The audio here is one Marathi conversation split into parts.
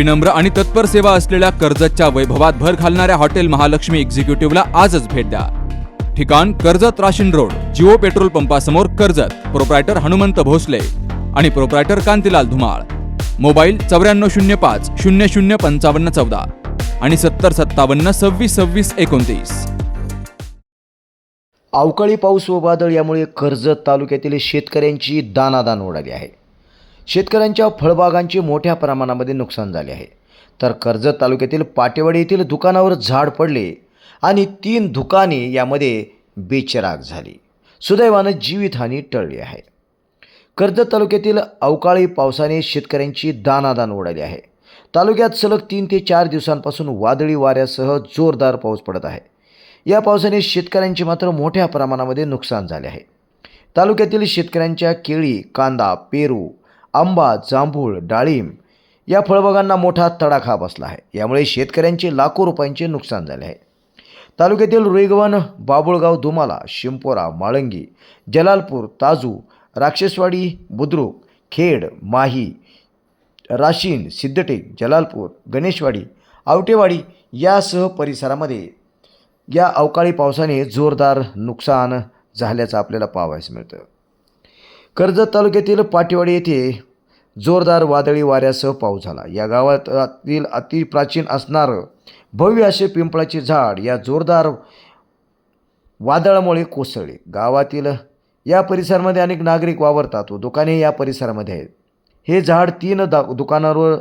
विनम्र आणि तत्पर सेवा असलेल्या कर्जतच्या वैभवात भर घालणाऱ्या हॉटेल महालक्ष्मी एक्झिक्युटिव्हला आजच भेट द्या. ठिकाण Karjat Rashin road Jio petrol पंपासमोर Karjat proprietor Hanumant Bhosale आणि प्रोप्रायटर कांतीलाल धुमाळ. मोबाईल चौऱ्याण्णव शून्य पाच शून्य शून्य पंचावन्न चौदा आणि सत्तर सत्तावन्न सव्वीस सव्वीस एकोणतीस. अवकाळी पाऊस व वादळ यामुळे कर्जत तालुक्यातील शेतकऱ्यांची दानादान उडाली आहे. शेतकऱ्यांच्या फळबागांचे मोठ्या प्रमाणामध्ये नुकसान झाले आहे. तर कर्जत तालुक्यातील पाटेवाडी येथील दुकानावर झाड पडले आणि तीन दुकाने यामध्ये बेचराग झाली. सुदैवानं जीवितहानी टळली आहे. कर्जत तालुक्यातील अवकाळी पावसाने शेतकऱ्यांची दानादान उडाली आहे. तालुक्यात सलग तीन ते चार दिवसांपासून वादळी वाऱ्यासह जोरदार पाऊस पडत आहे. या पावसाने शेतकऱ्यांचे मात्र मोठ्या प्रमाणामध्ये नुकसान झाले आहे. तालुक्यातील शेतकऱ्यांच्या केळी कांदा पेरू आंबा जांभूळ डाळिंब या फळबागांना मोठा तडाखा बसला आहे. यामुळे शेतकऱ्यांचे लाखो रुपयांचे नुकसान झाले आहे. तालुक्यातील रुईगव्हाण बाबुळगाव दुमाला शिंपोरा माळंगी जलालपूर ताजू राक्षसवाडी बुद्रुक खेड माही राशीन सिद्धटेक जलालपूर गणेशवाडी आवटेवाडी यासह परिसरामध्ये या अवकाळी पावसाने जोरदार नुकसान झाल्याचं आपल्याला पाहावयास मिळतं. कर्जत तालुक्यातील पाटीवाडी येथे जोरदार वादळी वाऱ्यासह पाऊस झाला. या गावातील अतिप्राचीन असणारं भव्य असे पिंपळाचे झाड या जोरदार वादळामुळे कोसळले. गावातील या परिसरामध्ये अनेक नागरिक वावरतात व दुकाने या परिसरामध्ये आहेत. हे झाड तीन दा दुकानावर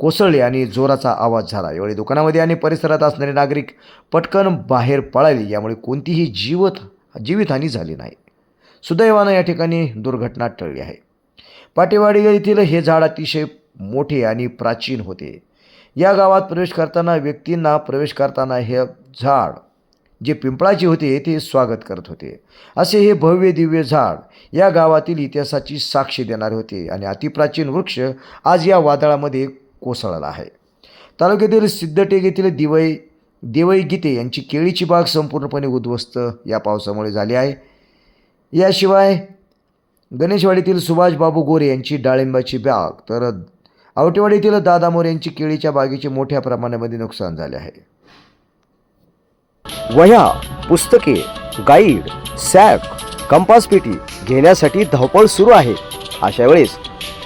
कोसळले आणि जोराचा आवाज झाला. यावेळी दुकानामध्ये आणि परिसरात असणारे नागरिक पटकन बाहेर पळाले. यामुळे कोणतीही जीवत जीवितहानी झाली नाही. सुदैवानं या ठिकाणी दुर्घटना टळली आहे. पाटेवाडी येथील हे झाड अतिशय मोठे आणि प्राचीन होते. या गावात प्रवेश करताना व्यक्तींना प्रवेश करताना हे झाड जे पिंपळाचे होते ते स्वागत करत होते. असे हे भव्य दिव्य झाड या गावातील इतिहासाची साक्ष देणारे होते आणि अतिप्राचीन वृक्ष आज या वादळामध्ये कोसळला आहे. तालुक्यातील सिद्धटेक येथील दिवई देवई गीते यांची केळीची बाग संपूर्णपणे उद्ध्वस्त या पावसामुळे झाली आहे. याशिवाय गणेशवाडीतील सुभाषबाबू गोरे यांची डाळिंबाची बाग तर आवटेवाडीतील दादा मोरे यांची केळीच्या बागेचे मोठ्या प्रमाणामध्ये नुकसान झाले आहे. वह्या पुस्तके गाईड सॅक कंपास पेटी घेण्यासाठी धावपळ सुरू आहे. अशा वेळेस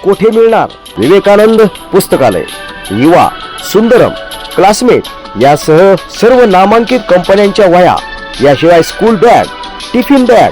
कोठे मिळणार विवेकानंद पुस्तकालय? युवा सुंदरम क्लासमेट यासह सर्व नामांकित कंपन्यांच्या वह्या याशिवाय स्कूल बॅग टिफिन बॅग